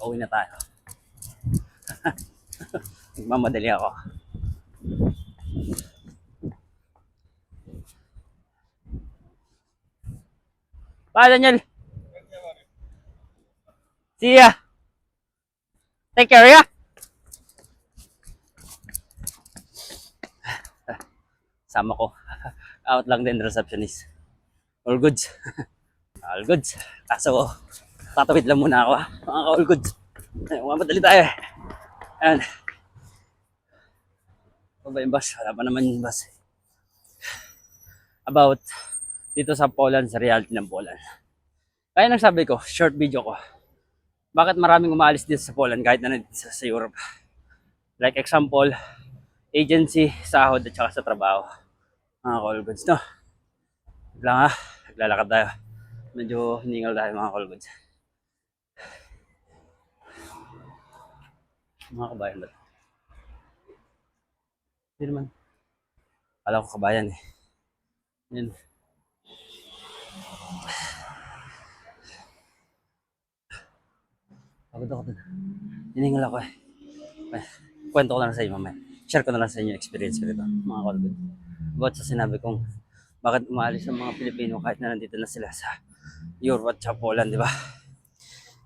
Pauwi na tayo. Nagmamadali ako. Bye, Daniel. See ya. Take care, yeah? Sama ko. Out lang din, receptionist. All goods. All goods. Kaso, tatawid lang muna ako, ha? mga all goods. Mamadali tayo. Ayan. Ano ba yung bus? Wala pa naman yung bus. About dito sa Poland, sa reality ng Poland. Kaya nang sabi ko, short video ko. Bakit maraming umaalis dito sa Poland kahit na nandito sa, Europe? Like example, agency, sahod at saka sa trabaho. Mga call goods, no? Lang ha, naglalakad tayo. Medyo hiningal tayo mga call goods. Mga kabayan ba? Hindi naman. Kala ko kabayan eh. Yan. Pagod ako dun. Hiningal ako eh. Eh, Kwento ko na lang sa inyo mamaya. Share ko na lang sa inyo experience ko dito, mga goods. About sa sinabi kong bakit umaalis ang mga Pilipino kahit na nandito na sila sa Europe at Poland, di ba?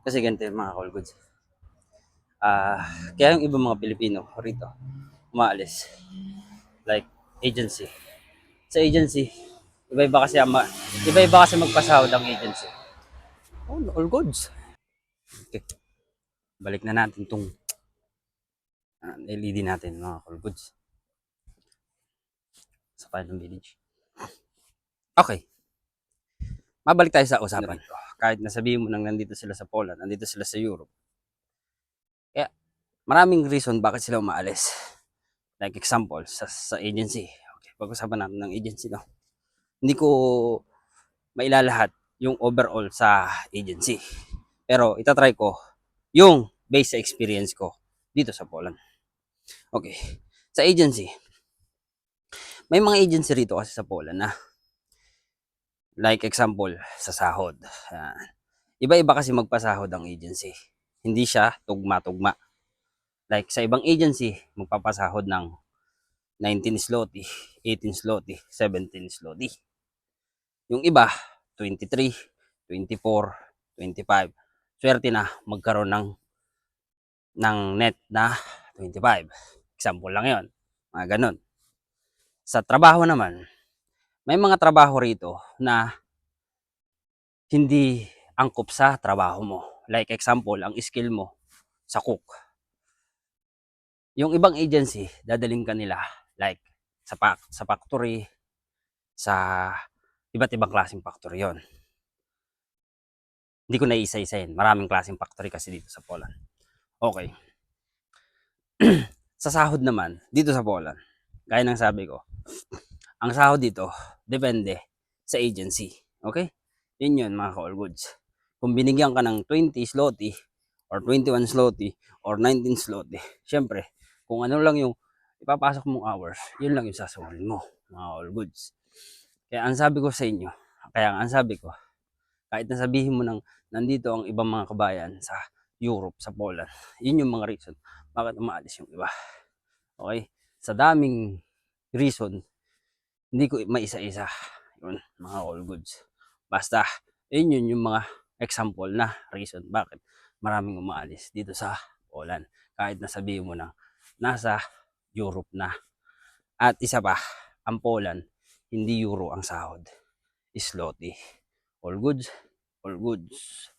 Kasi ganito yung mga call goods. Ah, kaya yung ibang mga Pilipino rito umaalis like agency. Sa agency, iba-iba kasi ang ma- iba-iba kasi magpasahod ang agency. Oh, all goods. Okay. Balik na natin tong uh, LED natin mga all goods. Sa final village. Okay. Mabalik tayo sa usapan. Kahit nasabihin mo nang nandito sila sa Poland, nandito sila sa Europe. Maraming reason bakit sila umaalis. Like example, sa, sa agency. Okay, pag-usapan natin ng agency, no? Hindi ko mailalahat yung overall sa agency. Pero itatry ko yung base sa experience ko dito sa Poland. Okay. Sa agency, may mga agency rito kasi sa Poland na like example, sa sahod. Iba-iba kasi magpasahod ang agency. Hindi siya tugma-tugma. Like sa ibang agency, magpapasahod ng 19 zloty, 18 zloty, 17 zloty. Yung iba, 23, 24, 25. Swerte na magkaroon ng ng net na 25. Example lang yon Mga ganun. Sa trabaho naman, may mga trabaho rito na hindi angkop sa trabaho mo. Like example, ang skill mo sa cook. Yung ibang agency, dadaling ka nila like sa sa factory, sa iba't ibang klaseng factory yon. Hindi ko naisa-isahin. Maraming klaseng factory kasi dito sa Poland. Okay. sa sahod naman, dito sa Poland, gaya ng sabi ko, ang sahod dito, depende sa agency. Okay? Yun yun, mga ka-all goods. Kung binigyan ka ng 20 zloty, or 21 zloty, or 19 zloty, syempre, kung ano lang yung ipapasok mong hours, yun lang yung sasahurin mo, mga all goods. Kaya ang sabi ko sa inyo, kaya ang sabi ko, kahit nasabihin mo nang nandito ang ibang mga kabayan sa Europe, sa Poland, yun yung mga reason bakit umaalis yung iba. Okay? Sa daming reason, hindi ko maisa-isa. Yun, mga all goods. Basta, yun yun yung mga example na reason bakit maraming umaalis dito sa Poland. Kahit nasabihin mo na nasa Europe na. At isa pa, ang Poland, hindi euro ang sahod. Zloty. All goods, all goods.